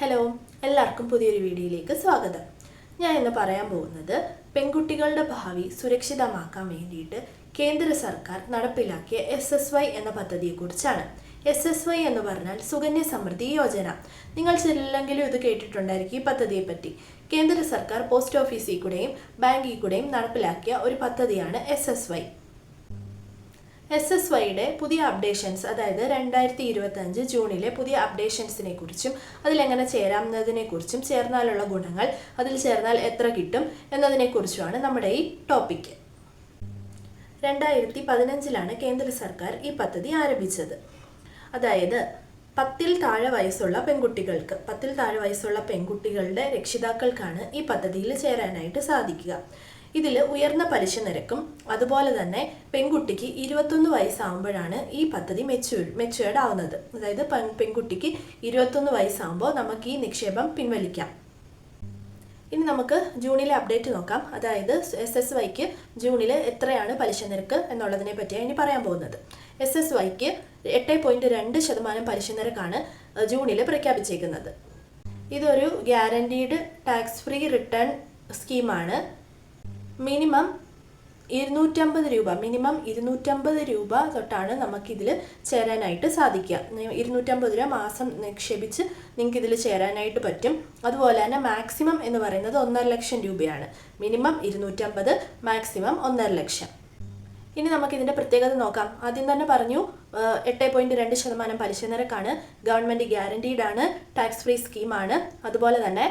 Hello എല്ലാവർക്കും പുതിയൊരു വീഡിയോയിലേക്ക് സ്വാഗതം. ഞാൻ ഇന്ന് പറയാൻ പോകുന്നത് പെൺകുട്ടികളുടെ ഭാവി സുരക്ഷിതമാക്കാൻ വേണ്ടിയിട്ട് കേന്ദ്ര സർക്കാർ നടപ്പിലാക്കിയ എസ് എസ് വൈ എന്ന പദ്ധതിയെക്കുറിച്ചാണ്. എസ് എസ് വൈ എന്ന് പറഞ്ഞാൽ സുകന്യ സമൃദ്ധി യോജന. നിങ്ങൾ ചിലെങ്കിലും ഇത് കേട്ടിട്ടുണ്ടായിരിക്കും ഈ പദ്ധതിയെപ്പറ്റി. കേന്ദ്ര സർക്കാർ പോസ്റ്റ് ഓഫീസിൽ കൂടെയും ബാങ്കിൽ കൂടെയും നടപ്പിലാക്കിയ ഒരു പദ്ധതിയാണ് S S Y S S വൈയുടെ പുതിയ അപ്ഡേഷൻസ് അതായത് രണ്ടായിരത്തി ഇരുപത്തഞ്ച് ജൂണിലെ പുതിയ അപ്ഡേഷൻസിനെ കുറിച്ചും അതിലെങ്ങനെ ചേരാമെന്നതിനെ കുറിച്ചും ചേർന്നാലുള്ള ഗുണങ്ങൾ അതിൽ ചേർന്നാൽ എത്ര കിട്ടും എന്നതിനെക്കുറിച്ചുമാണ് നമ്മുടെ ഈ ടോപ്പിക്ക് രണ്ടായിരത്തി പതിനഞ്ചിലാണ് കേന്ദ്ര സർക്കാർ ഈ പദ്ധതി ആരംഭിച്ചത്. അതായത് പത്തിൽ താഴെ വയസ്സുള്ള പെൺകുട്ടികൾക്ക് പത്തിൽ താഴെ വയസ്സുള്ള പെൺകുട്ടികളുടെ രക്ഷിതാക്കൾക്കാണ് ഈ പദ്ധതിയിൽ ചേരാനായിട്ട് സാധിക്കുക. ഇതിൽ ഉയർന്ന പലിശ നിരക്കും അതുപോലെ തന്നെ പെൺകുട്ടിക്ക് ഇരുപത്തൊന്ന് വയസ്സാകുമ്പോഴാണ് ഈ പദ്ധതി മെച്യൂർ മെച്യൂർഡ് ആവുന്നത് അതായത് പെൺ- പെൺകുട്ടിക്ക് ഇരുപത്തൊന്ന് വയസ്സാകുമ്പോൾ നമുക്ക് ഈ നിക്ഷേപം പിൻവലിക്കാം. ഇനി നമുക്ക് ജൂണിലെ അപ്ഡേറ്റ് നോക്കാം. അതായത് എസ് എസ് വൈക്ക് ജൂണിൽ എത്രയാണ് പലിശ നിരക്ക് എന്നുള്ളതിനെ പറ്റിയാണ് ഇനി പറയാൻ പോകുന്നത്. എസ് എസ് വൈക്ക് എട്ട് പോയിന്റ് രണ്ട് ശതമാനം പലിശ നിരക്കാണ് ജൂണിൽ പ്രഖ്യാപിച്ചേക്കുന്നത്. ഇതൊരു ഗ്യാരണ്ടീഡ് ടാക്സ് ഫ്രീ റിട്ടേൺ സ്കീമാണ്. മിനിമം ഇരുന്നൂറ്റമ്പത് രൂപ മിനിമം ഇരുന്നൂറ്റമ്പത് രൂപ തൊട്ടാണ് നമുക്കിതിൽ ചേരാനായിട്ട് സാധിക്കുക. ഇരുന്നൂറ്റമ്പത് രൂപ മാസം നിക്ഷേപിച്ച് നിങ്ങൾക്ക് ഇതിൽ ചേരാനായിട്ട് പറ്റും. അതുപോലെ തന്നെ മാക്സിമം എന്ന് പറയുന്നത് ഒന്നര ലക്ഷം രൂപയാണ്. മിനിമം ഇരുന്നൂറ്റമ്പത് മാക്സിമം ഒന്നര ലക്ഷം. ഇനി നമുക്കിതിന്റെ പ്രത്യേകത നോക്കാം. ആദ്യം തന്നെ പറഞ്ഞു എട്ട് പോയിന്റ് രണ്ട് ശതമാനം പലിശ നിരക്കാണ് ഗവൺമെന്റ് ഗ്യാരണ്ടീഡ് ആണ് ടാക്സ് ഫ്രീ സ്കീമാണ് അതുപോലെ തന്നെ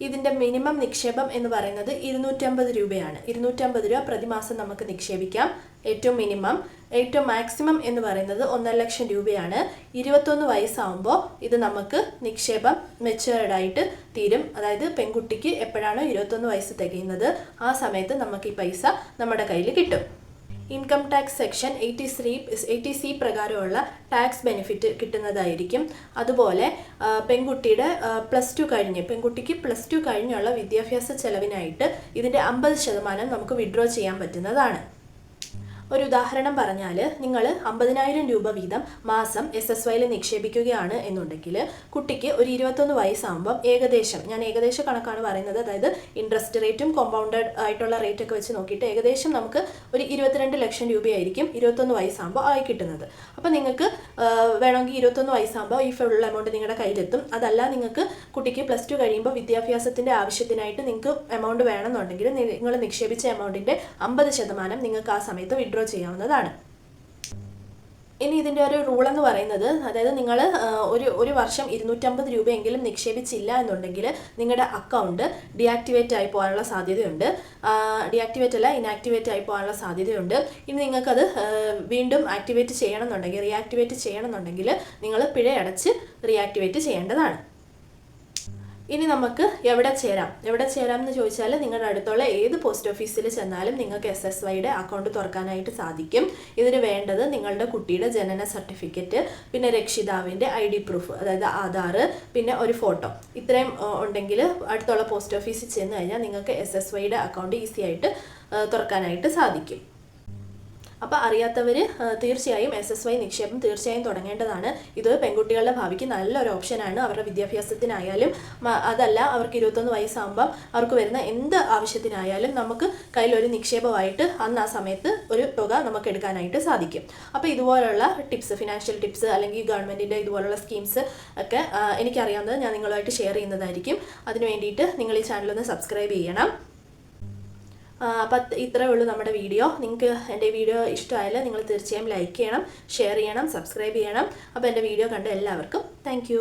ഇതിന്റെ മിനിമം നിക്ഷേപം എന്ന് പറയുന്നത് ഇരുന്നൂറ്റമ്പത് രൂപയാണ്. ഇരുന്നൂറ്റമ്പത് രൂപ പ്രതിമാസം നമുക്ക് നിക്ഷേപിക്കാം. ഏറ്റവും മിനിമം ഏറ്റവും മാക്സിമം എന്ന് പറയുന്നത് ഒന്നര ലക്ഷം രൂപയാണ്. ഇരുപത്തൊന്ന് വയസ്സാവുമ്പോൾ ഇത് നമുക്ക് നിക്ഷേപം മെച്ചുവേർഡ് ആയിട്ട് തീരും. അതായത് പെൺകുട്ടിക്ക് എപ്പോഴാണോ ഇരുപത്തൊന്ന് വയസ്സ് തികയുന്നത് ആ സമയത്ത് നമുക്ക് ഈ പൈസ നമ്മുടെ കയ്യിൽ കിട്ടും. Income tax section eighty three eighty C പ്രകാരമുള്ള ടാക്സ് ബെനിഫിറ്റ് കിട്ടുന്നതായിരിക്കും. അതുപോലെ പെൺകുട്ടിയുടെ പ്ലസ് ടു കഴിഞ്ഞ് പെൺകുട്ടിക്ക് പ്ലസ് ടു കഴിഞ്ഞുള്ള വിദ്യാഭ്യാസ ചെലവിനായിട്ട് ഇതിന്റെ അമ്പത് ശതമാനം നമുക്ക് വിഡ്രോ ചെയ്യാൻ പറ്റുന്നതാണ്. ഒരു ഉദാഹരണം പറഞ്ഞാൽ നിങ്ങൾ അമ്പതിനായിരം രൂപ വീതം മാസം എസ് എസ് വൈയിൽ നിക്ഷേപിക്കുകയാണ് എന്നുണ്ടെങ്കിൽ കുട്ടിക്ക് ഒരു ഇരുപത്തൊന്ന് വയസ്സാകുമ്പം ഏകദേശം ഞാൻ ഏകദേശ കണക്കാണ് പറയുന്നത് അതായത് ഇൻട്രസ്റ്റ് റേറ്റും കോമ്പൗണ്ടഡ് ആയിട്ടുള്ള റേറ്റ് ഒക്കെ വെച്ച് നോക്കിയിട്ട് ഏകദേശം നമുക്ക് ഒരു ഇരുപത്തിരണ്ട് ലക്ഷം രൂപയായിരിക്കും ഇരുപത്തൊന്ന് വയസ്സാകുമ്പോൾ ആയി കിട്ടുന്നത്. അപ്പോൾ നിങ്ങൾക്ക് വേണമെങ്കിൽ ഇരുപത്തൊന്ന് വയസ്സാകുമ്പോൾ ഈ ഫുൾ എമൗണ്ട് നിങ്ങളുടെ കയ്യിലെത്തും. അതല്ല നിങ്ങൾക്ക് കുട്ടിക്ക് പ്ലസ് ടു കഴിയുമ്പോൾ വിദ്യാഭ്യാസത്തിന്റെ ആവശ്യത്തിനായിട്ട് നിങ്ങൾക്ക് എമൗണ്ട് വേണമെന്നുണ്ടെങ്കിൽ നിങ്ങൾ നിക്ഷേപിച്ച എമൗണ്ടിന്റെ അമ്പത് ശതമാനം നിങ്ങൾക്ക് ആ സമയത്ത് വിഡ്രോ ചെയ്യാവുന്നതാണ്. ഇനി ഇതിന്റെ ഒരു റൂൾ എന്ന് പറയുന്നത് അതായത് നിങ്ങൾ ഒരു ഒരു വർഷം ഇരുന്നൂറ്റമ്പത് രൂപയെങ്കിലും നിക്ഷേപിച്ചില്ല എന്നുണ്ടെങ്കിൽ നിങ്ങളുടെ അക്കൗണ്ട് ഡിയാക്ടിവേറ്റ് ആയി പോകാനുള്ള സാധ്യതയുണ്ട്. ഡിയാക്ടിവേറ്റ് അല്ല ഇനാക്ടിവേറ്റ് ആയി പോകാനുള്ള സാധ്യതയുണ്ട്. ഇനി നിങ്ങൾക്കത് വീണ്ടും ആക്ടിവേറ്റ് ചെയ്യണമെന്നുണ്ടെങ്കിൽ റീആക്ടിവേറ്റ് ചെയ്യണമെന്നുണ്ടെങ്കിൽ നിങ്ങൾ പിഴയടച്ച് റീആക്ടിവേറ്റ് ചെയ്യേണ്ടതാണ്. ഇനി നമുക്ക് എവിടെ ചേരാം? എവിടെ ചേരാം എന്ന് ചോദിച്ചാൽ നിങ്ങളുടെ അടുത്തുള്ള ഏത് പോസ്റ്റ് ഓഫീസിൽ ചെന്നാലും നിങ്ങൾക്ക് എസ് എസ് വൈയുടെ അക്കൗണ്ട് തുറക്കാനായിട്ട് സാധിക്കും. ഇതിന് വേണ്ടത് നിങ്ങളുടെ കുട്ടിയുടെ ജനന സർട്ടിഫിക്കറ്റ് പിന്നെ രക്ഷിതാവിന്റെ ഐ ഡി പ്രൂഫ് അതായത് ആധാർ പിന്നെ ഒരു ഫോട്ടോ ഇത്രയും ഉണ്ടെങ്കിൽ അടുത്തുള്ള പോസ്റ്റ് ഓഫീസിൽ ചെന്ന് കഴിഞ്ഞാൽ നിങ്ങൾക്ക് എസ് എസ് വൈയുടെ അക്കൗണ്ട് ഈസി ആയിട്ട് തുറക്കാനായിട്ട് സാധിക്കും. അപ്പോൾ അറിയാത്തവർ തീർച്ചയായും എസ് എസ് വൈ നിക്ഷേപം തീർച്ചയായും തുടങ്ങേണ്ടതാണ്. ഇത് പെൺകുട്ടികളുടെ ഭാവിക്ക് നല്ലൊരു ഓപ്ഷനാണ് അവരുടെ വിദ്യാഭ്യാസത്തിനായാലും അതല്ല അവർക്ക് ഇരുപത്തൊന്ന് വയസ്സാകുമ്പോൾ അവർക്ക് വരുന്ന എന്ത് ആവശ്യത്തിനായാലും നമുക്ക് കയ്യിലൊരു നിക്ഷേപമായിട്ട് അന്ന് ആ സമയത്ത് ഒരു തുക നമുക്ക് എടുക്കാനായിട്ട് സാധിക്കും. അപ്പോൾ ഇതുപോലുള്ള ടിപ്സ് ഫിനാൻഷ്യൽ ടിപ്സ് അല്ലെങ്കിൽ ഗവൺമെന്റിന്റെ ഇതുപോലുള്ള സ്കീംസ് ഒക്കെ എനിക്കറിയാവുന്നത് ഞാൻ നിങ്ങളുമായിട്ട് ഷെയർ ചെയ്യുന്നതായിരിക്കും. അതിന് വേണ്ടിയിട്ട് നിങ്ങൾ ഈ ചാനലൊന്ന് സബ്സ്ക്രൈബ് ചെയ്യണം. അപ്പം ഇത്രയേ ഉള്ളൂ നമ്മുടെ വീഡിയോ. നിങ്ങൾക്ക് എന്റെ വീഡിയോ ഇഷ്ടമായാൽ നിങ്ങൾ തീർച്ചയായും ലൈക്ക് ചെയ്യണം ഷെയർ ചെയ്യണം സബ്സ്ക്രൈബ് ചെയ്യണം. അപ്പോൾ എന്റെ വീഡിയോ കണ്ട എല്ലാവർക്കും താങ്ക്